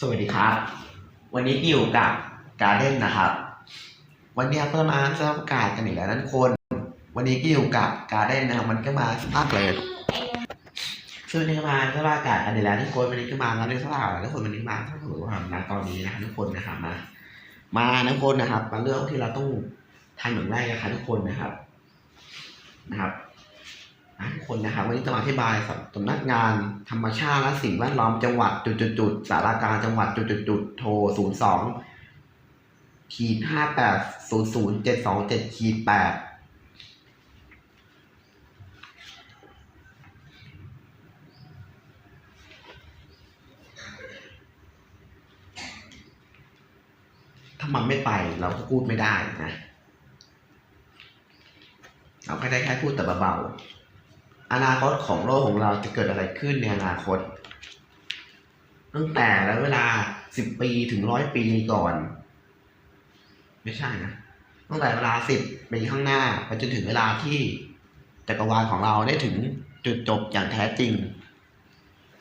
สวัสดีครับ วันนี้อยู่กับการเด้นนะครับ วันนี้ก็มาสภาพอากาศกันอีกแล้วนั่นคน วันนี้ก็อยู่กับการเด้นนะครับมันก็มาสภาพเลยซึ่งวันนี้ก็มาสภาพอากาศกันอีกแล้วทุกคนวันนี้ก็มาแล้วในสภาพทุกคนวันนี้มาสภาพของเราตอนนี้นะครับทุกคนนะครับมา มาทุกคนนะครับมาเรื่องที่เราต้องทำอย่างแรกนะครับทุกคนนะครับ นะครับ ทุกคนนะครับวันนี้จะมาอธิบายสำนักงานธรรมชาติและสิ่งแวดล้อมจังหวัดจุดๆสารากลารจังหวัดจุดๆโทรศูนย์สองขีดห้าแปดศูนย์ศูนย์เจ็ดสองเจ็ดขีดแปดถ้ามันไม่ไปเราก็พูดไม่ได้นะ เราก็ได้แค่พูดแต่เบาๆ อนาคตของโลกของเราจะเกิดอะไรขึ้นในอนาคต ตั้งแต่แล้วเวลาสิบปีถึงร้อยปีก่อน ไม่ใช่นะตั้งแต่เวลาสิบปีข้างหน้าไปจนถึงเวลาที่จักรวาลของเราได้ถึงจุดจบอย่างแท้จริง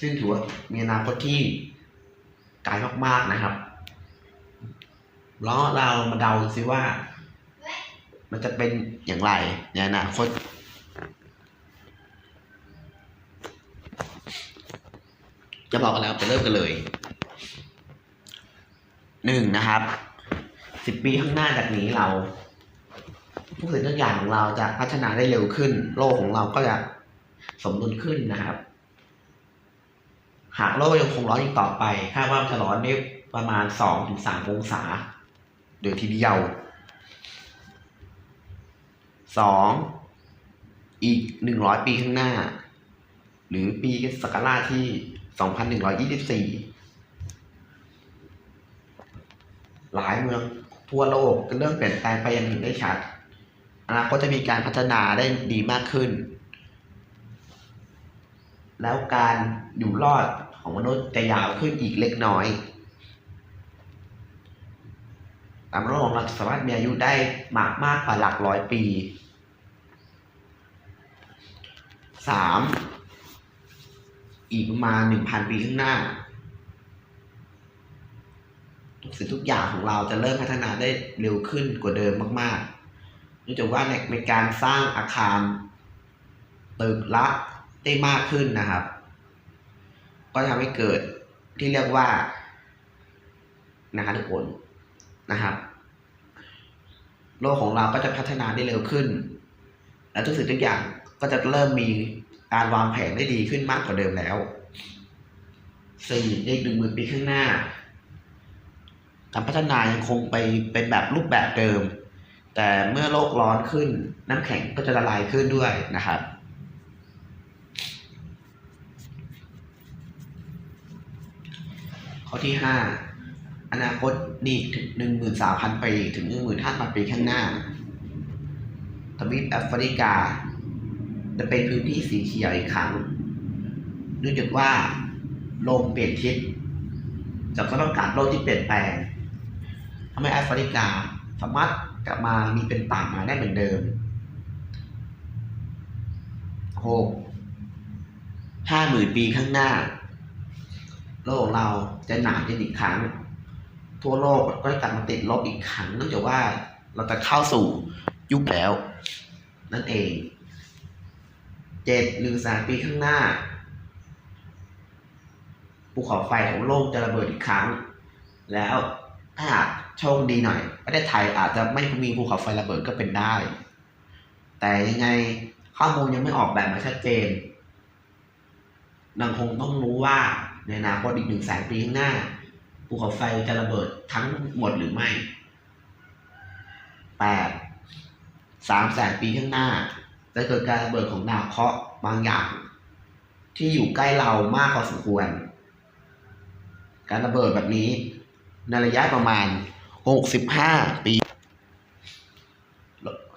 ซึ่งถือว่ามีอนาคตที่ไกลมากๆนะครับแล้วเรามาเดาซิว่า มันจะเป็นอย่างไรในอนาคต จะบอกกันแล้วไปเริ่มกันเลยหนึ่งนะครับสิบปีข้างหน้าจากนี้เราทุกสิ่งทุกอย่างของเราจะพัฒนาได้เร็วขึ้น โลกของเราก็จะสมดุลขึ้นนะครับ หากโลกยังคงร้อนอีกต่อไปคาดว่าจะร้อนได้ประมาณสองถึงสามองศาโดยทีเดียวสองอีกหนึ่งร้อยปีข้างหน้า หรือปีศักราชที่ สองพันหลายเมืองทั่วโลกก็เริ่มเปลี่ยนแปลงไปอยังเห็นได้ชัดอนาคตจะมีการพัฒนาได้ดีมากขึ้น แล้วการอยู่รอดของมนุษย์จะยาวขึ้นอีกเล็กน้อยตามโลกของเราสามารถมีอายุได้มากมากกว่าหลักร้อยปีสาม อีกประมาณหนึ่งพันปีข้างหน้า ทุกสิ่งทุกอย่างของเราจะเริ่มพัฒนาได้เร็วขึ้นกว่าเดิมมากๆเนื่องจากว่าในในการสร้างอาคารตึกละได้มากขึ้นนะครับ ก็ทำให้เกิดที่เรียกว่านะครับทุกคนนะครับ โลกของเราก็จะพัฒนาได้เร็วขึ้น และทุกสิ่งทุกอย่างก็จะเริ่มมี การวางแผนได้ดีขึ้นมากกว่าเดิมแล้วสี่ในหนึ่งหมื่นปีข้างหน้า การพัฒนายังคงไปเป็นแบบรูปแบบเดิม แต่เมื่อโลกร้อนขึ้นน้ำแข็งก็จะละลายขึ้นด้วยนะครับข้อที่ห้าอนาคตนี่ถึงหนึ่งหมื่นสามพันปีถึงหนึ่งหมื่นห้าพันปีข้างหน้าทวีปแอฟริกา จะเป็นพื้นที่สีเขียวอีกครั้งเนื่องจากว่าลมเปลี่ยนทิศจากสภาพอากาศโลกที่เปลี่ยนแปลงทำให้แอฟริกาสามารถกลับมามีเป็นป่าไม้ได้เหมือนเดิมหกห้าหมื่นปีข้างหน้า โลกของเราจะหนาวเย็นอีกครั้ง ทั่วโลกก็จะกลับมาติดลบอีกครั้งเนื่องจากว่าเราจะเข้าสู่ยุคแล้ว นั่นเอง เจ็ดหรือสามปีข้างหน้า ภูเขาไฟของโลกจะระเบิดอีกครั้ง แล้วถ้าหากโชคดีหน่อยประเทศไทยอาจจะไม่มีภูเขาไฟระเบิดก็เป็นได้ แต่ยังไงข้อมูลยังไม่ออกแบบมาชัดเจนยังคงต้องรู้ว่าในอนาคตอีกหนึ่งแสนปีข้างหน้าภูเขาไฟจะระเบิดทั้งหมดหรือไม่แปดสามแสนปีข้างหน้า จะเกิดการระเบิดของดาวเคราะห์บางอย่าง ที่อยู่ใกล้เรามากพอสมควร การระเบิดแบบนี้ ในระยะประมาณ 65 ปี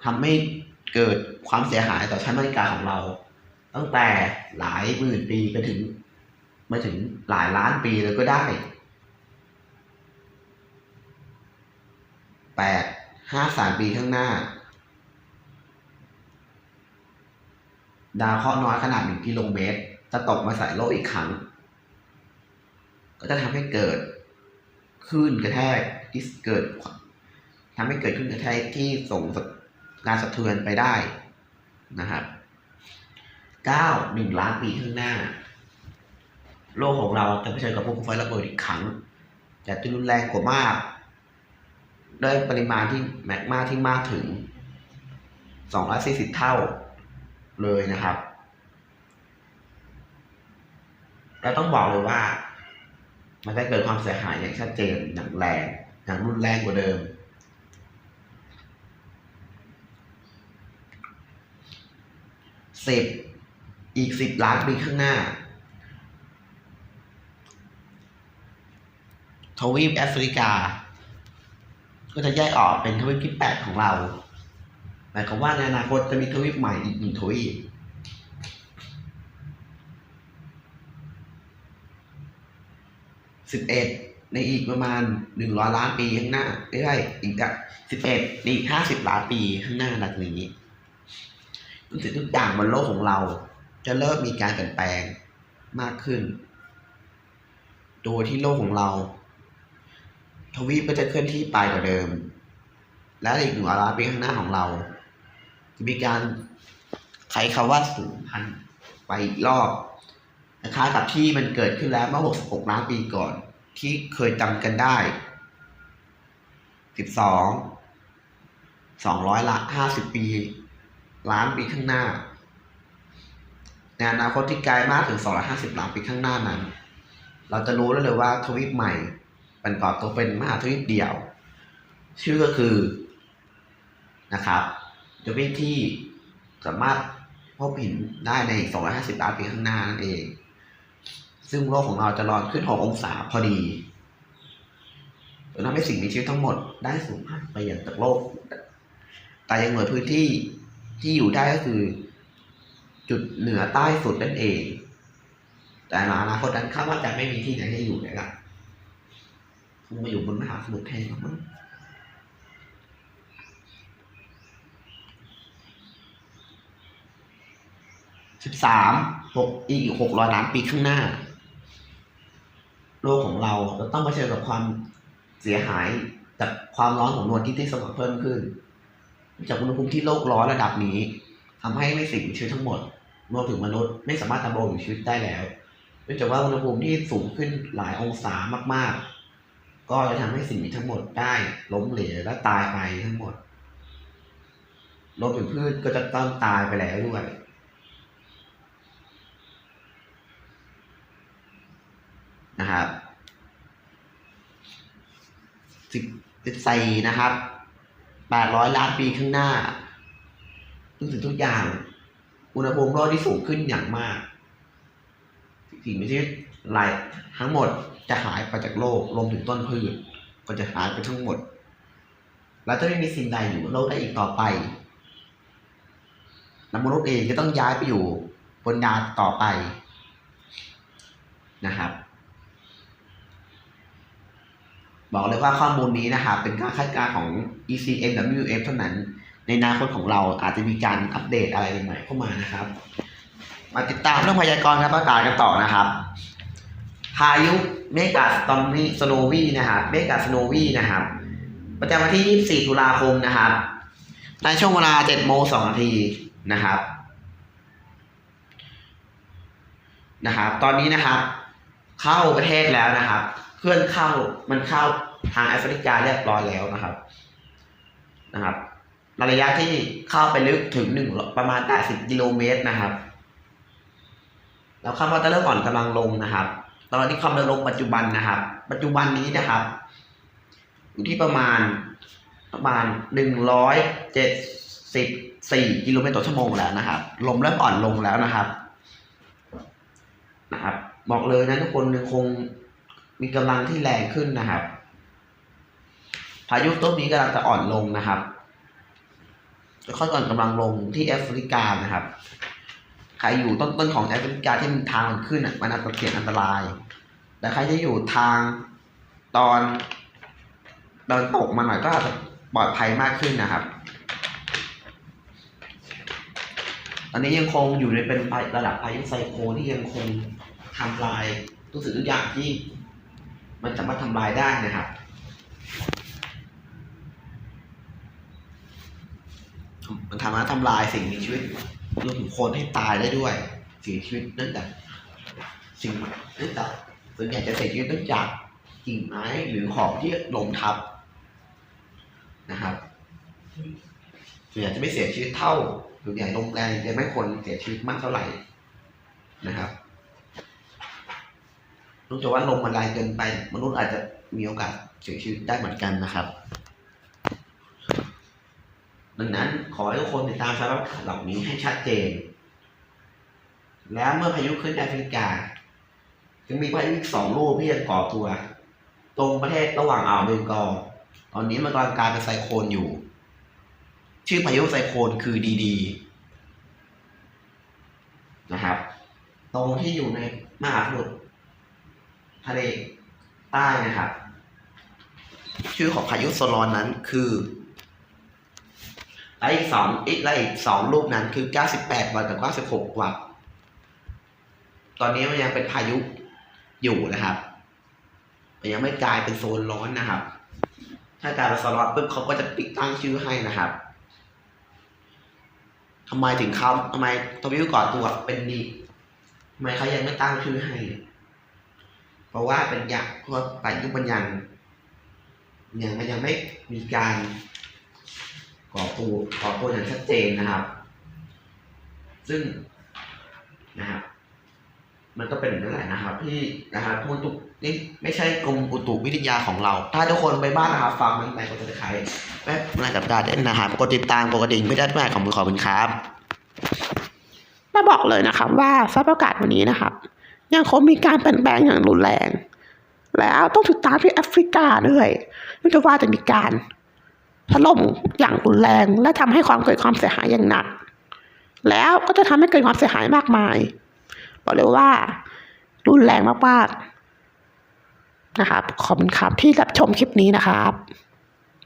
ทำให้เกิดความเสียหายต่อชั้นบริการของเรา ตั้งแต่หลายหมื่นปีไปถึงมาถึงหลายล้านปีเลยก็ได้แปดห้าสามปีข้างหน้า ดาวเคราะห์น้อยขนาดหนึ่งกิโลเมตร จะตกมาใส่โลกอีกครั้ง ก็จะทำให้เกิดคลื่นกระแทกที่เกิดทำให้เกิดคลื่นกระแทกที่ส่งการสะเทือนไปได้นะครับเก้าหนึ่งล้านปีข้างหน้า โลกของเราจะเผชิญกับภูเขาไฟระเบิดอีกครั้ง แต่จะรุนแรงกว่ามากด้วยปริมาณที่แมกมาที่มากถึง 240 เท่า เลยนะครับ เราต้องบอกเลยว่า มันจะเกิดความเสียหายอย่างชัดเจนอย่างแรงอย่างรุนแรงกว่าเดิม สิบ อีกสิบล้านปีข้างหน้า ทวีปแอฟริกา ก็จะแยกออกเป็นทวีปที่แปดของเราายความว่าในอนาคตจะมีทวีปใหม่อีกหนึ่งทวีปสิบเอ็ดในอีกประมาณหนึ่งร้อยล้านปีข้างหน้าไม่ใช่อีกสิบเอ็ดในอีกห้าสิบล้านปีข้างหน้าหลังนี้ทุกสิ่งทุกอย่างบนโลกของเรา จะเริ่มมีการเปลี่ยนแปลงมากขึ้น โดยที่โลกของเรา ทวีปก็จะเคลื่อนที่ไปกว่าเดิม และอีกหนึ่งล้านปีข้างหน้าของเรา จะมีการไขคำว่าสูญพันธุ์ไปอีกรอบนะคะกับที่มันเกิดขึ้นแล้วเมื่อ 66 ล้านปีก่อน ที่เคยจำกันได้ 12 200 ละ 50 ปี ล้านปีข้างหน้า ในอนาคตที่ไกลมากถึง 250 ล้านปีข้างหน้านั้น เราจะรู้ได้เลยว่าทวีปใหม่มันก่อตัวเป็นมหาทวีปเดี่ยว ชื่อก็คือนะครับ ทวีปที่สามารถพบเห็นได้ใน 250 ล้านปีข้างหน้านั่นเอง ซึ่งโลกของเราจะร้อนขึ้น 6 องศาพอดีจนทำให้สิ่งมีชีวิตทั้งหมดได้สูญพันธุ์ไปอย่างจากโลก แต่ยังเหลือพื้นที่ที่อยู่ได้ก็คือ จุดเหนือใต้สุดนั่นเอง แต่ในอนาคตนั้นคาดว่าจะไม่มีที่ไหนให้อยู่เลยละคงมาอยู่บนมหาสมุทรแทนหรอมั้ง สิบสามหกอีกหกร้อยล้านปีข้างหน้า โลกของเราจะต้องเผชิญกับความเสียหายจากความร้อนของดวงอาทิตย์ที่สว่างเพิ่มขึ้น จากอุณหภูมิที่โลกร้อนระดับนี้ทำให้ไม่สิ่งชีวิตทั้งหมดรวมถึงมนุษย์ไม่สามารถดำรงอยู่ชีวิตได้แล้วเนื่องจากว่าอุณหภูมิที่สูงขึ้นหลายองศามาก ๆ ก็จะทำให้สิ่งมีทั้งหมดได้ล้มเหลวและตายไปทั้งหมดรวมถึงพืชก็จะต้องตายไปแล้วด้วย นะครับสิบสี่นะครับแปดร้อยล้านปีข้างหน้าทุกสิ่งทุกอย่าง อุณหภูมิโลกที่สูงขึ้นอย่างมากสิ่งมีชีวิตหลายทั้งหมดจะหายไปจากโลกรวมถึงต้นพืชก็จะหายไปทั้งหมดแล้วจะไม่มีสิ่งใดอยู่โลกได้อีกต่อไปและมนุษย์เองก็ต้องย้ายไปอยู่บนดาวต่อไปนะครับ บอกเลยว่าข้อมูลนี้นะครับเป็นการคาดการณ์ของ ECMWF เท่านั้น ในอนาคตของเราอาจจะมีการอัปเดตอะไรใหม่ๆเข้ามานะครับ มาติดตามเรื่องพยากรณ์การประกาศกันต่อนะครับ พายุเมกาสตอมนี่สโนวีนะครับเมกาสโนวีนะครับ ประจำวันที่ 24 ตุลาคมนะครับ ในช่วงเวลา 7 โมง 2 นาทีนะครับนะครับ ตอนนี้นะครับ เข้าประเทศแล้วนะครับ เคลื่อนเข้ามันเข้าทางแอฟริกาเรียบร้อยแล้วนะครับนะครับระยะที่เข้าไปลึกถึงหนึ่งประมาณ80กิโลเมตรนะครับแล้วคาดว่าจะเริ่มอ่อนกำลังลงนะครับ ตอนนี้ความเร็วลมปัจจุบันนะครับ ปัจจุบันนี้นะครับ อยู่ที่ประมาณประมาณหนึ่งร้อยเจ็ดสิบสี่กิโลเมตรต่อชั่วโมงแล้วนะครับลมเริ่มอ่อนลงแล้วนะครับ นะครับ บอกเลยนะทุกคนคง มีกำลังที่แรงขึ้นนะครับ พายุต้นนี้กำลังจะอ่อนลงนะครับจะค่อยๆอ่อนกำลังลงที่แอฟริกานะครับ ใครอยู่ต้นๆของแอฟริกาที่มันทางมันขึ้นอะมันอาจจะเสี่ยงอันตราย แต่ใครที่อยู่ทางตอนตอนตกมาหน่อยก็อาจจะปลอดภัยมากขึ้นนะครับ ตอนนี้ยังคงอยู่ในเป็นระดับพายุไซโคลที่ยังคงทำลายทุกสิ่งทุกอย่างที่ มันสามารถทำลายได้นะครับ มันทำให้ทำลายสิ่งมีชีวิตรวมถึงคนให้ตายได้ด้วยเสียชีวิตเนื่องจากสิ่งเนื่องจากส่วนใหญ่จะเสียชีวิตเนื่องจากกิ่งไม้หรือของที่ลมทับนะครับส่วนใหญ่จะไม่เสียชีวิตเท่าส่วนใหญ่ลมแรงจะไม่คนเสียชีวิตมากเท่าไหร่นะครับ นอกจากว่าลมมันแรงเกินไป มนุษย์อาจจะมีโอกาสเสียชีวิตได้เหมือนกันนะครับ ดังนั้นขอให้ทุกคนติดตามสาพอากาศเหล่านี้ให้ชัดเจน แล้วเมื่อพายุขึ้นแอฟริกาจึงมีพายุอีกสองลูกที่ยังก่อตัว ตรงประเทศระหว่างอ่าวเบงกอลตอนนี้มันกำลังกลายเป็นไซโคลนอยู่ ชื่อพายุไซโคลนคือดีดีนะครับ ตรงที่อยู่ในมหาสมุทร ทะเลใต้นะครับ ชื่อของพายุโซลอนนั้นคือและอีกสองอีกและอีกสองลูกนั้นคือ 98 วัตต์กับ 96 วัตต์ตอนนี้มันยังเป็นพายุอยู่นะครับ มันยังไม่กลายเป็นโซนร้อนนะครับ ถ้ากลายเป็นโซนร้อนปุ๊บเขาก็จะติดตั้งชื่อให้นะครับทำไมถึงเขาทำไมทวิวก่อตัวเป็นดีทำไมเขายังไม่ตั้งชื่อให้ เพราะว่าเป็นยักษ์เพราะว่าพายุมันยังยังมันยังไม่มีการก่อตัวก่อตัวอย่างชัดเจนนะครับ ซึ่งนะครับมันก็เป็นอย่างนั่นแหละนะครับ ที่นะครับกรมอุตุนี่ไม่ใช่กรมอุตุวิทยาของเรา ถ้าทุกคนไปบ้านนะครับฟังมันไปกดติดตามแม่นายกับกาเด่นนะครับกดติดตามกดกระดิ่งไม่ได้แม่ของมือขอบคุณครับมาบอกเลยนะครับว่าสภาพอากาศวันนี้นะครับ ยังคงมีการเปลี่ยนแปลงอย่างรุนแรง แล้วต้องติดตามที่แอฟริกาด้วยเนื่จากว่าจะมีการถล่มอย่างรุนแรง และทำให้ความเกิดความเสียหายอย่างหนัก แล้วก็จะทำให้เกิดความเสียหายมากมายบอกเลยว่า รุนแรงมากๆนะครับขอบคุณครับที่รับชมคลิปนี้นะครับ